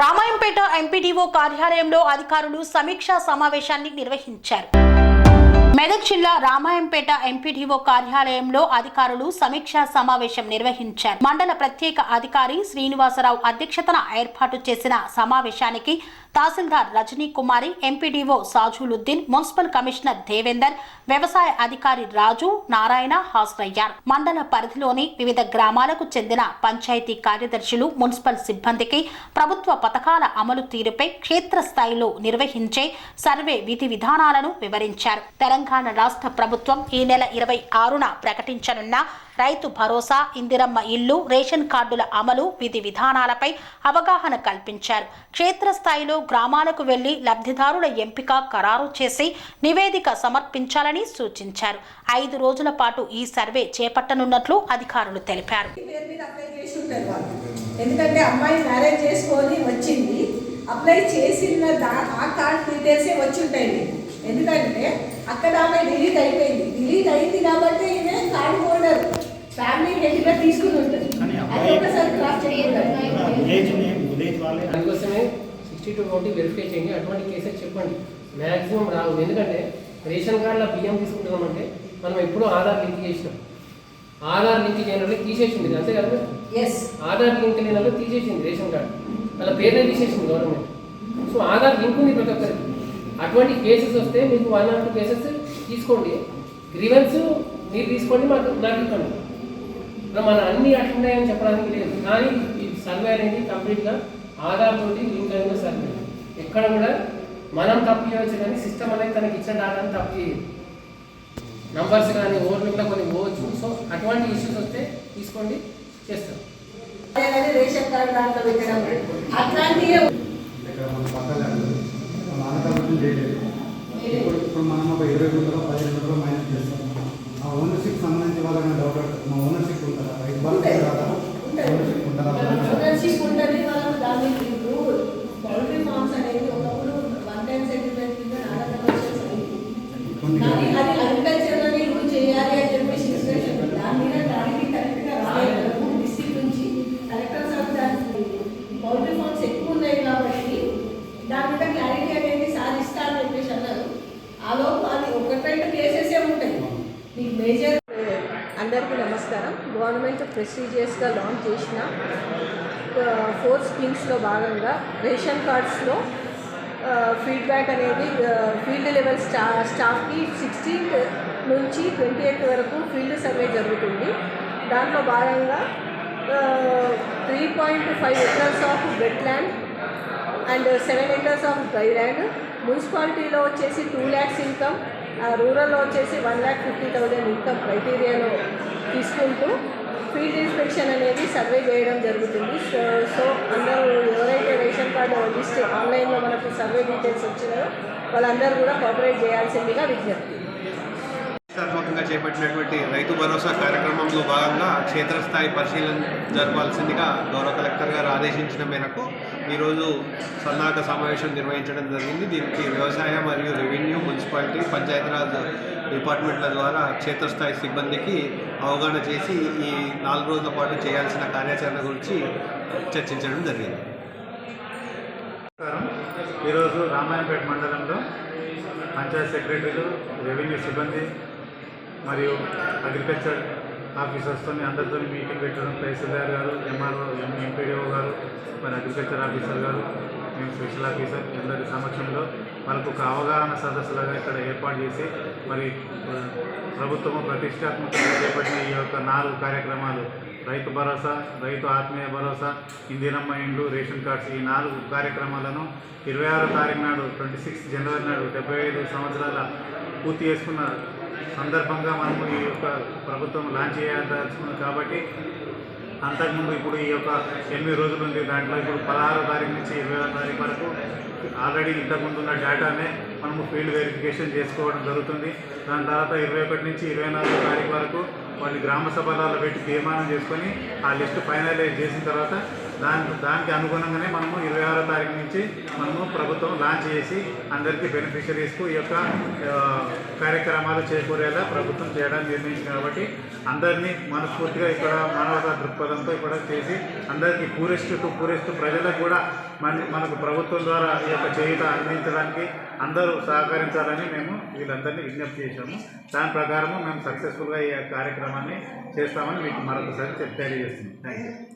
Ramayampet MPDO కార్యాలయంలో అధికారులు సమీక్షా సమావేశాన్ని నిర్వహించారు. మెదక్ జిల్లా రామాయంపేట ఎంపీడీఓ కార్యాలయంలో అధికారులు సమీక్షా సమావేశం నిర్వహించారు. మండల ప్రత్యేక అధికారి శ్రీనివాసరావు అధ్యక్షతన ఏర్పాటు చేసిన సమావేశానికి తహసీల్దార్ Rajani Kumari MPDO Sajuluddin municipal commissioner Devender వ్యవసాయ అధికారి రాజు నారాయణ హాజరయ్యారు. మండల పరిధిలోని వివిధ గ్రామాలకు చెందిన పంచాయతీ కార్యదర్శులు మున్సిపల్ సిబ్బందికి ప్రభుత్వ పథకాల అమలు తీరుపై క్షేత్రస్థాయిలో నిర్వహించే సర్వే విధి విధానాలను వివరించారు. తెలంగాణ రాష్ట్ర ప్రభుత్వం ఈ నెల ఇరవై ఆరున ప్రకటించనున్న రైతు భరోసా ఇందిరమ్మ ఇల్లు రేషన్ కార్డుల అమలు విధి విధానాలపై అవగాహన కల్పించారు. క్షేత్రస్థాయిలో గ్రామాలకు వెళ్ళి లబ్ధిదారుల ఎంపిక ఖరారు చేసి నివేదిక సమర్పించాలని సూచించారు. ఐదు రోజుల పాటు ఈ సర్వే చేపట్టనున్నట్లు అధికారులు తెలిపారు. ఎందుకంటే అమ్మాయి మ్యారేజ్ చేసుకొని వచ్చింది. అప్లై చేసిన దా ఆ కార్డ్ డీటెయిల్సే వచ్చి ఉంటాయి ఎందుకంటే అక్కడ ఆమె డిలీట్ అయిపోయింది. డిలీట్ అయింది కాబట్టి ఈమె కార్డు తీసుకుని ఉంటుంది అది ఒకసారి క్రాస్ చేయాలి వాళ్ళే. దానికోసమే సిక్స్టీ టు ట్వంటీ వెరిఫై చేయండి. అటువంటి కేసెస్ చెప్పండి. మ్యాక్సిమం రావు ఎందుకంటే రేషన్ కార్డులో బియ్యం తీసుకుంటున్నామంటే మనం ఎప్పుడూ ఆధార్ లింక్ చేసినాం. ఆధార్ లింక్ చేయని వాళ్ళకి తీసేసింది. అంతే కదా ఎస్ ఆధార్ లింక్ లేని వాళ్ళు తీసేసింది రేషన్ కార్డు. వాళ్ళ పేరునే తీసేసింది గవర్నమెంట్ సో ఆధార్ లింక్ ఉంది ప్రతి ఒక్కరికి. అటువంటి కేసెస్ వస్తే మీకు వన్ ఆర్ టూ కేసెస్ తీసుకోండి. గ్రీవెన్స్ మీరు తీసుకోండి మాకు నాకు ఇవ్వండి. మన అన్ని అట్లున్నాయని చెప్పడానికి లేదు. కానీ ఈ సర్వే అనేది కంప్లీట్గా ఆధార్ తోటి లింక్ అయిన సర్వే. ఎక్కడ కూడా మనం తప్పు చేయవచ్చు కానీ సిస్టమ్ అనేది తనకి ఇచ్చిన డాటాని తప్పు చేయదు. నంబర్స్ కానీ ఓట్లు కూడా కొన్ని పోవచ్చు. సో అటువంటి ఇష్యూస్ వస్తే తీసుకోండి చేస్తాం. రేషన్ కార్డు దాంట్లో పెట్టడం. అట్లాంటివే ఇప్పుడు ఇప్పుడు మనం ఒక ఇరవై గుంటలో పదిహేను గుంటలో మైనస్ చేస్తాం. ఆ ఓనర్షిప్ సంబంధించి వాళ్ళకి డౌట్ మా ఓనర్షిప్ రాదా ఓనర్షిప్ ఉంటుందా ఓనర్షిప్ ఉంటుంది వాళ్ళకు దాని ఇప్పుడు పౌల్ట్రీ ఫార్మ్స్ అనేది ఒకప్పుడు వన్ టైం సెటిల్మెంట్ కింద కొన్ని కానీ అది అగ్రికల్చర్ అని రూల్ చేయాలి అని చెప్పేసి ఉంది. దాని మీద దానికి కరెక్ట్గా రాలేదు డిస్ట్రిక్ట్ నుంచి కలెక్టర్ సార్ దానికి పౌల్ట్రీ ఫార్మ్స్ ఎక్కువ ఉన్నాయి కాబట్టి దాని మీద క్లారిటీ అనేది సాధిస్తా అని చెప్పేసి అన్నారు. ఆ లోపు అది ఒకటి రెండు కేసెసే ఉంటాయి. మీకు మేజర్ అందరికీ నమస్కారం. గవర్నమెంట్ ప్రెస్టీజియస్గా లాంచ్ చేసిన ఫోర్ స్కీమ్స్లో భాగంగా రేషన్ కార్డ్స్లో ఫీడ్బ్యాక్ అనేది ఫీల్డ్ లెవెల్ స్టా స్టాఫ్కి సిక్స్టీన్త్ నుంచి ట్వంటీ ఎయిత్ వరకు ఫీల్డ్ సర్వే జరుగుతుంది. దాంట్లో భాగంగా three point five acres of wet land and seven acres of dry land మున్సిపాలిటీలో వచ్చేసి టూ ల్యాక్స్ ఇన్కమ్ రూరల్లో వచ్చేసి one lakh fifty thousand income క్రైటీరియాలో తీసుకుంటూ ఫీల్డ్ ఇన్స్పెక్షన్ అనేది సర్వే చేయడం జరుగుతుంది. సో సో అందరూ ఎవరైతే రేషన్ కార్డు లిస్ట్ ఆన్లైన్లో మనకు సర్వే డీటెయిల్స్ వచ్చినాయో వాళ్ళందరూ కూడా కోఆపరేట్ చేయాల్సిందిగా విజ్ఞప్తి. ప్రతిష్టాత్మకంగా చేపట్టినటువంటి రైతు భరోసా కార్యక్రమంలో భాగంగా క్షేత్రస్థాయి పరిశీలన జరపాల్సిందిగా గౌరవ కలెక్టర్ గారు ఆదేశించిన మేరకు ఈరోజు సన్నాహక సమావేశం నిర్వహించడం జరిగింది. దీనికి వ్యవసాయ మరియు రెవెన్యూ మున్సిపాలిటీ పంచాయతీరాజ్ డిపార్ట్మెంట్ల ద్వారా క్షేత్రస్థాయి సిబ్బందికి అవగాహన చేసి ఈ నాలుగు రోజుల పాటు చేయాల్సిన కార్యాచరణ గురించి చర్చించడం జరిగింది. ఈరోజు రామాయణపేట మండలంలో పంచాయత్ సెక్రటరీలు రెవెన్యూ సిబ్బంది మరియు అగ్రికల్చర్ ఆఫీసర్స్తో అందరితో మీటింగ్ పెట్టడం తహసీల్దార్ గారు ఎంఆర్ఓ ఎంపీడీఓ గారు మరి అగ్రికల్చర్ ఆఫీసర్ గారు మేము స్పెషల్ ఆఫీసర్ అందరి సమక్షంలో మనకు ఒక అవగాహన సదస్సులాగా ఇక్కడ ఏర్పాటు చేసి మరి ప్రభుత్వం ప్రభుత్వము ప్రతిష్టాత్మకంగా చేపట్టిన ఈ యొక్క నాలుగు కార్యక్రమాలు రైతు భరోసా రైతు ఆత్మీయ భరోసా ఇందిరమ్మ ఇండ్లు రేషన్ కార్డ్స్ ఈ నాలుగు కార్యక్రమాలను ఇరవై ఆరో తారీఖు నాడు ట్వంటీ సిక్స్ జనవరి నాడు డెబ్బై ఐదు సంవత్సరాల పూర్తి చేసుకున్న సందర్భంగా మనము ఈ యొక్క ప్రభుత్వం లాంచ్ చేయాల్సింది కాబట్టి అంతకుముందు ఇప్పుడు ఈ యొక్క ఎనిమిది రోజులు ఉంది. దాంట్లో ఇప్పుడు పదహారో తారీఖు నుంచి ఇరవై ఆరో తారీఖు వరకు ఆల్రెడీ ఇంతకుముందు ఉన్న డేటానే మనము ఫీల్డ్ వెరిఫికేషన్ చేసుకోవడం జరుగుతుంది. దాని తర్వాత ఇరవై ఒకటి నుంచి ఇరవై నాలుగో తారీఖు వరకు వాటిని గ్రామ సభలలో పెట్టి తీర్మానం చేసుకొని ఆ లిస్టు ఫైనలైజ్ చేసిన తర్వాత దాని దానికి అనుగుణంగానే మనము ఇరవై ఆరో తారీఖు నుంచి మనము ప్రభుత్వం లాంచ్ చేసి అందరికీ బెనిఫిషరీస్కు ఈ యొక్క కార్యక్రమాలు చేకూరేలా ప్రభుత్వం చేయడానికి నిర్ణయించింది కాబట్టి అందరినీ మనస్ఫూర్తిగా ఇక్కడ మానవతా దృక్పథంతో ఇక్కడ చేసి అందరికీ పూరెస్ట్ పూరిస్తూ ప్రజలకు కూడా మన మనకు ప్రభుత్వం ద్వారా ఈ యొక్క చేయుత అందించడానికి అందరూ సహకరించాలని మేము వీళ్ళందరినీ విజ్ఞప్తి చేశాము. దాని ప్రకారము మేము సక్సెస్ఫుల్గా ఈ కార్యక్రమాన్ని చేస్తామని మీకు మరొకసారి తెలియజేస్తుంది thank you